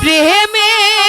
প্রেমে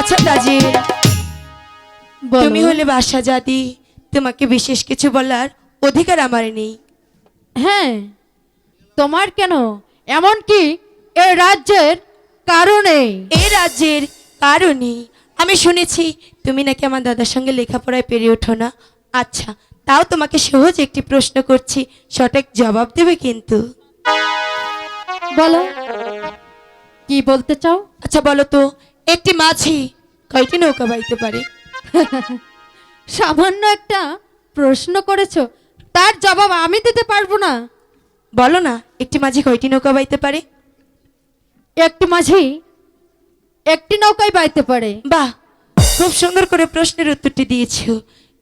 আচ্ছা তাজির তুমি হলে বাসা জাতি তোমাকে বিশেষ কিছু বলার অধিকার আমার নেই। হ্যাঁ তোমার কেন? এমন কি এ রাজ্যের কারণে এ রাজ্যের কারণে আমি শুনেছি তুমি নাকি আমার দাদার সঙ্গে লেখাপড়ায় পেরে ওঠো না। আচ্ছা তাও তোমাকে সহজ একটি প্রশ্ন করছি সঠিক জবাব দেবে কিন্তু। বলো। কি বলতে চাও? আচ্ছা বলো তো একটি মাঝি কয়টি নৌকা বাইতে পারে? সামান্য একটা প্রশ্ন করেছ তার জবাব আমি দিতে পারব না। বলো না একটি মাঝি কয়টি নৌকা বাইতে পারে? একটি মাঝি একটি নৌকায় বাইতে পারে। বাহ খুব সুন্দর করে প্রশ্নের উত্তরটি দিয়েছ।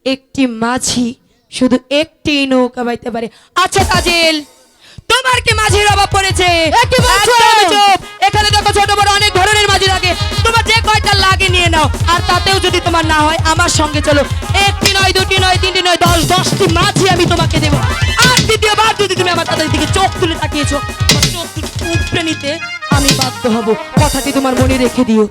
একটি মাঝি শুধু একটি নৌকা বাইতে পারে। আচ্ছা কাজেল তোমার কি মাঝির অভাব পড়েছে। এখানে দেখো ছোট বড় অনেক ধরনের মাঝি লাগে তোমার নাও। আর তাতেও যদি তোমার না হয়, আমার সঙ্গে চলো। একটি নয়, দুটি নয়, তিনটি নয়, দশ, দশটি মাঝি আমি তোমাকে দেবো। আর দ্বিতীয়বার যদি তুমি আমার তাদের দিকে চোখ তুলে তাকিয়েছো চোখ তুলে উপড়ে নিতে আমি বাধ্য হব। কথাটি তোমার মনে রেখে দিও।